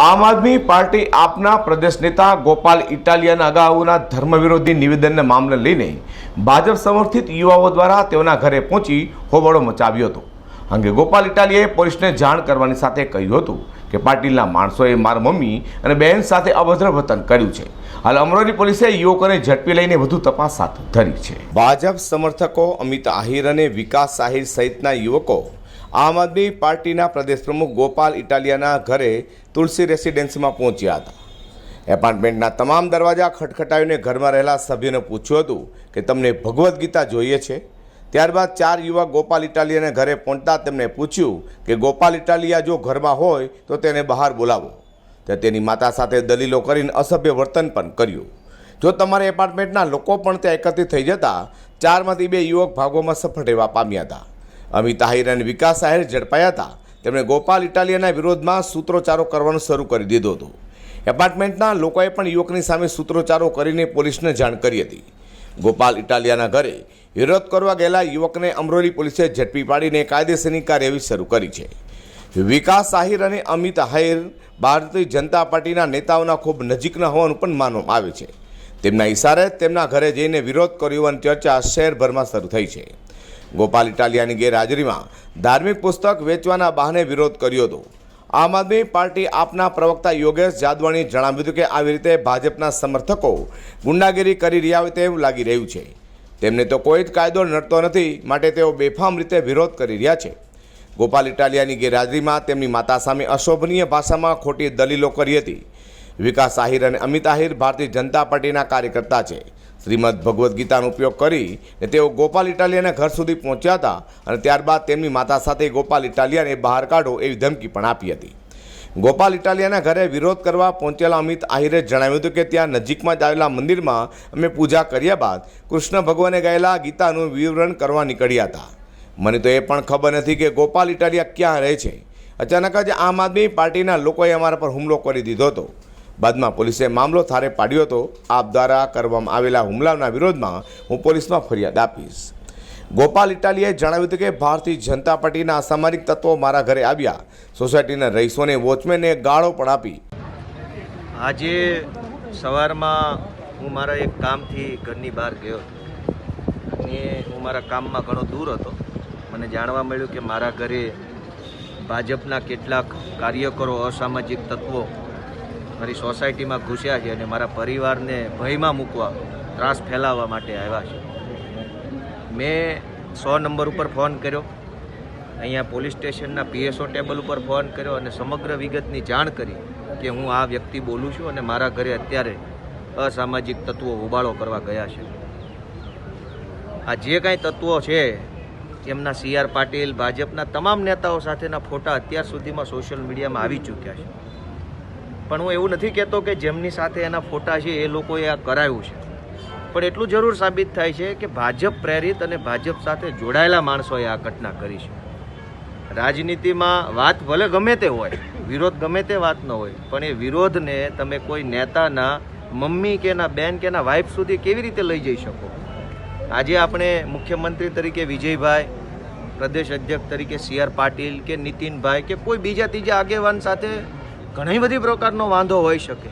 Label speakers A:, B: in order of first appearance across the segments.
A: આમ આદમી પાર્ટી આપના પ્રદેશ નેતા ગોપાલ ઇટાલિયાના અગાઉના ધર્મવિરોધી નિવેદનને મામલે લઈને ભાજપ સમર્થિત યુવાઓ દ્વારા તેઓના ઘરે પહોંચી હોબાળો મચાવ્યો હતો. અંગે ગોપાલ ઇટાલિયાએ પોલીસને જાણ કરવાની સાથે કહ્યું હતું કે પાટીલના માણસોએ મારા મમ્મી અને બહેન સાથે અભદ્ર વર્તન કર્યું છે. હાલ અમરોલી પોલીસે યુવકોને ઝડપી લઈને વધુ તપાસ હાથ ધરી છે. ભાજપ સમર્થકો અમિત આહિર અને વિકાસ આહિર સહિતના યુવકો આમ આદમી પાર્ટીના પ્રદેશ પ્રમુખ ગોપાલ ઇટાલિયાના ઘરે તુલસી રેસિડેન્સીમાં પહોંચ્યા હતા. એપાર્ટમેન્ટના તમામ દરવાજા ખટખટાવીને ઘરમાં રહેલા સભ્યોને પૂછ્યું હતું કે તમને ભગવદ્ ગીતા જોઈએ છે? ત્યારબાદ ચાર યુવક ગોપાલ ઇટાલિયાને ઘરે પહોંચતા તેમને પૂછ્યું કે ગોપાલ ઇટાલિયા જો ઘરમાં હોય તો તેને બહાર બોલાવો. તે તેની માતા સાથે દલીલો કરીને અસભ્ય વર્તન પણ કર્યું. જો તમારા એપાર્ટમેન્ટના લોકો પણ ત્યાં એકત્રિત થઈ જતા, ચારમાંથી બે યુવક ભાગોમાં સફળ રહેવા પામ્યા હતા. અમિત આહિર અને વિકાસ આહિર ઝડપાયા હતા. તેમણે ગોપાલ ઇટાલિયાના વિરોધમાં સૂત્રોચ્ચારો કરવાનું શરૂ કરી દીધું હતું. એપાર્ટમેન્ટના લોકોએ પણ યુવકની સામે સૂત્રોચ્ચારો કરીને પોલીસને જાણ કરી હતી. ગોપાલ ઇટાલિયાના ઘરે વિરોધ કરવા ગયેલા યુવકને અમરોલી પોલીસે ઝડપી પાડીને કાયદેસરની કાર્યવાહી શરૂ કરી છે. વિકાસ આહિર અને અમિત આહિર ભારતીય જનતા પાર્ટીના નેતાઓના ખૂબ નજીકના હોવાનું પણ માનવામાં આવે છે. તેમના ઇશારે તેમના ઘરે જઈને વિરોધ કર્યો હોવાની ચર્ચા શહેરભરમાં શરૂ થઈ છે. ગોપાલ ઇટાલિયાની ગેરહાજરીમાં ધાર્મિક પુસ્તક વેચવાના બહાને વિરોધ કર્યો હતો. આમ આદમી પાર્ટી આપના પ્રવક્તા યોગેશ જાદવાણીએ જણાવ્યું હતું કે આવી રીતે ભાજપના સમર્થકો ગુંડાગીરી કરી રહ્યા હોય તેવું લાગી રહ્યું છે. તેમને તો કોઈ જ કાયદો નડતો નથી, માટે તેઓ બેફામ રીતે વિરોધ કરી રહ્યા છે. ગોપાલ ઇટાલિયાની ગેરહાજરીમાં તેમની માતા સામે અશોભનીય ભાષામાં ખોટી દલીલો કરી હતી. વિકાસ આહિર અને અમિત આહિર ભારતીય જનતા પાર્ટીના કાર્યકર્તા છે. શ્રીમદ ભગવદ્ ગીતાનો ઉપયોગ કરી તેઓ ગોપાલ ઇટાલિયાના ઘર સુધી પહોંચ્યા હતા અને ત્યારબાદ તેમની માતા સાથે ગોપાલ ઇટાલિયાને બહાર કાઢો એવી ધમકી પણ આપી હતી. ગોપાલ ઇટાલિયાના ઘરે વિરોધ કરવા પહોંચેલા અમિત આહિરે જણાવ્યું હતું કે ત્યાં નજીકમાં જ આવેલા મંદિરમાં અમે પૂજા કર્યા બાદ કૃષ્ણ ભગવાને ગયેલા ગીતાનું વિવરણ કરવા નીકળ્યા હતા. મને તો એ પણ ખબર નથી કે ગોપાલ ઇટાલિયા ક્યાં રહે છે. અચાનક જ આમ આદમી પાર્ટીના લોકોએ અમારા પર હુમલો કરી દીધો હતો. બાદમાં પોલીસે મામલો થારે પાડ્યો હતો. આપ દ્વારા કરવામાં આવેલા હુમલાના વિરોધમાં હું પોલીસમાં ફરિયાદ આપીશ. ગોપાલ ઇટાલીએ જણાવ્યું હતું કે ભારતીય જનતા પાર્ટીના અસામાજિક તત્વો મારા ઘરે આવ્યા. સોસાયટીના રહીશોને વોચમેને ગાળો પણ આપી.
B: આજે સવારમાં હું મારા એક કામથી ઘરની બહાર ગયો અને હું મારા કામમાં ઘણો દૂર હતો. મને જાણવા મળ્યું કે મારા ઘરે ભાજપના કેટલાક કાર્યકરો, અસામાજિક તત્વો મારી સોસાયટીમાં ઘૂસ્યા છે અને મારા પરિવારને ભયમાં મૂકવા, ત્રાસ ફેલાવવા માટે આવ્યા છે. મેં સો નંબર ઉપર ફોન કર્યો. અહીંયા પોલીસ સ્ટેશનના પીએસઓ ટેબલ ઉપર ફોન કર્યો અને સમગ્ર વિગતની જાણ કરી કે હું આ વ્યક્તિ બોલું છું અને મારા ઘરે અત્યારે અસામાજિક તત્વો હોબાળો કરવા ગયા છે. આ જે કાંઈ તત્વો છે, એમના સી આર પાટીલ, ભાજપના તમામ નેતાઓ સાથેના ફોટા અત્યાર સુધીમાં સોશિયલ મીડિયામાં આવી ચૂક્યા છે. પણ હું એવું નથી કહેતો કે જેમની સાથે એના ફોટા છે એ લોકોએ આ કરાયું છે. પણ એટલું જરૂર સાબિત થાય છે કે ભાજપ પ્રેરિત અને ભાજપ સાથે જોડાયેલા માણસોએ આ ઘટના કરી છે. રાજનીતિમાં વાત ભલે ગમે તે હોય, વિરોધ ગમે તે વાત ન હોય, પણ એ વિરોધને તમે કોઈ નેતાના મમ્મી કે એના બેન કે એના વાઇફ સુધી કેવી રીતે લઈ જઈ શકો? આજે આપણે મુખ્યમંત્રી તરીકે વિજયભાઈ, પ્રદેશ અધ્યક્ષ તરીકે સી આર પાટીલ કે નીતિનભાઈ કે કોઈ બીજા ત્રીજા આગેવાન સાથે ઘણી બધી પ્રકારનો વાંધો હોઈ શકે.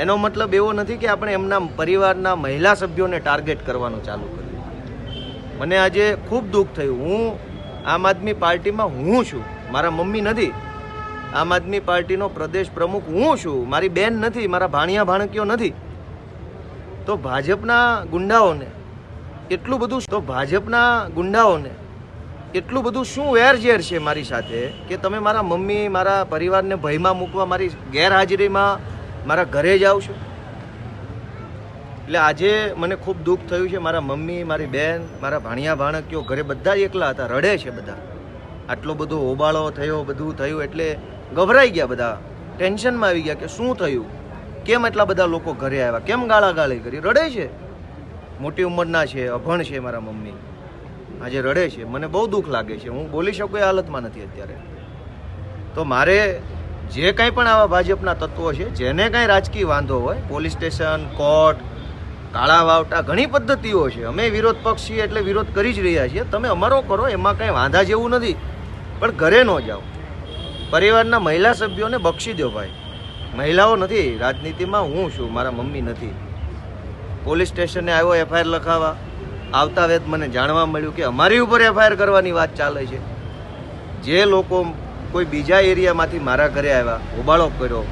B: એનો મતલબ એવો નથી કે આપણે એમના પરિવારના મહિલા સભ્યોને ટાર્ગેટ કરવાનું ચાલુ કર્યું. મને આજે ખૂબ દુઃખ થયું. હું આમ આદમી પાર્ટીમાં હું છું. મારા મમ્મી નથી. આમ આદમી પાર્ટીનો પ્રદેશ પ્રમુખ હું છું. મારી બેન નથી. મારા ભાણિયા ભાણકીઓ નથી. તો ભાજપના ગુંડાઓને, એટલું બધું તો ભાજપના ગુંડાઓને એટલું બધું શું વેરઝેર છે મારી સાથે કે તમે મારા મમ્મી, મારા પરિવારને ભયમાં મૂકવા મારી ગેરહાજરીમાં મારા ઘરે જાઓ છો? એટલે આજે મને ખૂબ દુઃખ થયું છે મારા મમ્મી, મારી બેન, મારા ભાણિયા ભાણકીઓ ઘરે બધા એકલા હતા, રડે છે બધા. આટલો બધો હોબાળો થયો, બધું થયું એટલે ગભરાઈ ગયા બધા. ટેન્શનમાં આવી ગયા કે શું થયું? કેમ એટલા બધા લોકો ઘરે આવ્યા? કેમ ગાળાગાળી કરી? રડે છે? મોટી ઉંમરના છે, અભણ છે મારા મમ્મી. આજે રડે છે. મને બહુ દુઃખ લાગે છે. હું બોલી શકું એ હાલતમાં નથી અત્યારે. તો મારે જે કાંઈ પણ આવા ભાજપના તત્વો છે, જેને કાંઈ રાજકીય વાંધો હોય, પોલીસ સ્ટેશન, કોર્ટ, કાળા વાવટા, ઘણી પદ્ધતિઓ છે. અમે વિરોધ પક્ષ છીએ એટલે વિરોધ કરી જ રહ્યા છીએ. તમે અમારો કરો, એમાં કાંઈ વાંધા જેવું નથી. પણ ઘરે ન જાઓ. પરિવારના મહિલા સભ્યોને બક્ષી દો ભાઈ. મહિલાઓ નથી. રાજનીતિમાં હું છું. મારા મમ્મી નથી. પોલીસ સ્ટેશને આવ્યો એફઆઈઆર લખાવા આવતા વેત મને જાણવા મળ્યું કે અમારી ઉપર એફઆઈઆર કરવાની વાત ચાલે છે. જે લોકો કોઈ બીજા એરિયામાંથી મારા ઘરે આવ્યા, હોબાળો કર્યો.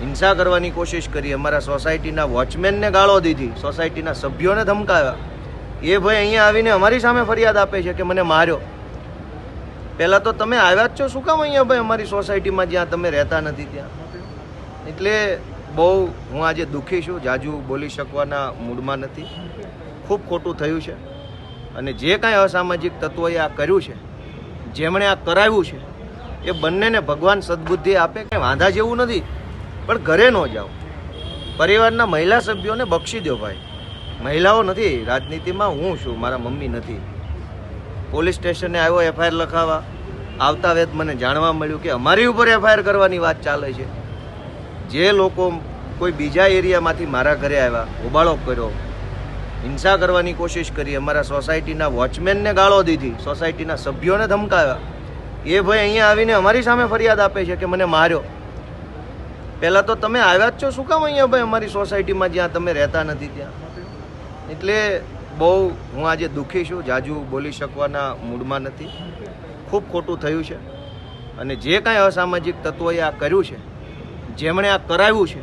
B: હિંસા કરવાની કોશિશ કરી, અમારા સોસાયટીના વોચમેનને ગાળો દીધી, સોસાયટીના સભ્યોને ધમકાવ્યા. એ ભાઈ અહીંયા આવીને અમારી સામે ફરિયાદ આપે છે કે મને માર્યો. પહેલાં તો તમે આવ્યા જ છો, શું કામ અહીંયા ભાઈ અમારી સોસાયટીમાં જ્યાં તમે રહેતા નથી ત્યાં? એટલે બહુ હું આજે દુઃખી છું, જાજુ બોલી શકવાના મૂડમાં નથી. ખૂબ ખોટું થયું છે. અને જે કાંઈ અસામાજિક તત્વોએ આ કર્યું છે, જેમણે આ કરાવ્યું છે, એ બંનેને ભગવાન સદબુદ્ધિ આપે કે વાંધા જેવું નથી, પણ ઘરે ન જાઓ. પરિવારના મહિલા સભ્યોને બક્ષી દો ભાઈ. મહિલાઓ નથી, રાજનીતિમાં હું છું, મારા મમ્મી નથી. પોલીસ સ્ટેશને આવ્યો એફઆઈઆર લખાવા આવતા વેત મને જાણવા મળ્યું કે અમારી ઉપર એફઆઈઆર કરવાની વાત ચાલે છે. જે લોકો કોઈ બીજા એરિયામાંથી મારા ઘરે આવ્યા, હોબાળો કર્યો હિંસા કરવાની કોશિશ કરી, અમારા સોસાયટીના વોચમેનને ગાળો દીધી, સોસાયટીના સભ્યોને ધમકાવ્યા. એ ભાઈ અહીંયા આવીને અમારી સામે ફરિયાદ આપે છે કે મને માર્યો. પહેલાં તો તમે આવ્યા જ છો, શું કામ અહીંયા ભાઈ અમારી સોસાયટીમાં જ્યાં તમે રહેતા નથી ત્યાં? એટલે બહુ હું આજે દુઃખી છું, જાજુ બોલી શકવાના મૂડમાં નથી. ખૂબ ખોટું થયું છે. અને જે કાંઈ અસામાજિક તત્વોએ આ કર્યું છે, જેમણે આ કરાવ્યું છે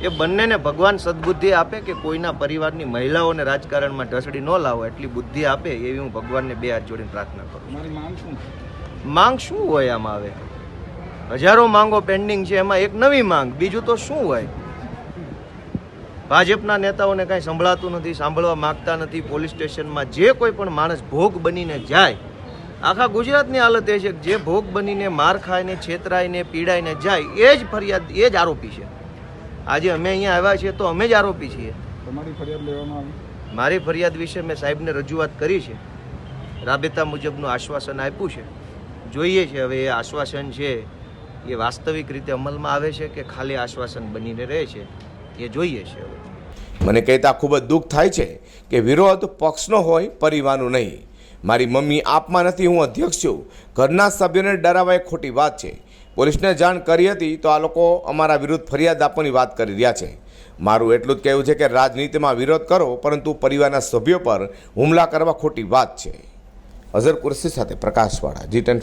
B: એ બંનેને ભગવાન સદબુદ્ધિ આપે કે કોઈના પરિવારની મહિલાઓને રાજકારણમાં ઢસડી ન લાવો એટલી બુદ્ધિ આપે એવી હું ભગવાનને બે હાથ જોડીને પ્રાર્થના કરું
C: માંગ શું
B: હોય આમાં આવે હજારો માંગો પેન્ડિંગ છે એમાં એક નવી માંગ બીજું તો શું હોય? ભાજપના નેતાઓને કાંઈ સંભળાતું નથી સાંભળવા માંગતા નથી પોલીસ સ્ટેશનમાં જે કોઈ પણ માણસ ભોગ બનીને જાય આખા ગુજરાતની હાલત એ છે કે જે ભોગ બનીને માર ખાઈને છેતરાઈને પીડાઈને જાય એ જ ફરિયાદ એ જ આરોપી છે. આજે અમે અહીંયા આવ્યા છીએ તો અમે જ આરોપી છીએ.
C: તમારી ફરિયાદ લેવામાં આવી?
B: મારી ફરિયાદ વિશે મેં સાહેબને રજૂઆત કરી છે. રાબેતા મુજબનું આશ્વાસન આપ્યું છે. જોઈએ છે હવે એ આશ્વાસન છે એ વાસ્તવિક રીતે અમલમાં આવે છે કે ખાલી આશ્વાસન બનીને રહે છે એ જોઈએ છે હવે.
A: મને કહેતા ખૂબ જ દુઃખ થાય છે કે વિરોધ પક્ષનો હોય પરિવારનો નહીં. મારી મમ્મી આપમાં નથી, હું અધ્યક્ષ છું. ઘરના સભ્યોને ડરાવવા એ ખોટી વાત છે. પોલીસને જાણ કરી હતી તો આ લોકો અમારા વિરુદ્ધ ફરિયાદ આપવાની વાત કરી રહ્યા છે. મારું એટલું જ કહેવું છે કે રાજનીતિમાં વિરોધ કરો, પરંતુ પરિવારના સભ્યો પર હુમલા કરવા ખોટી વાત છે. અઝર કુરશી સાથે પ્રકાશવાળા જી ટેન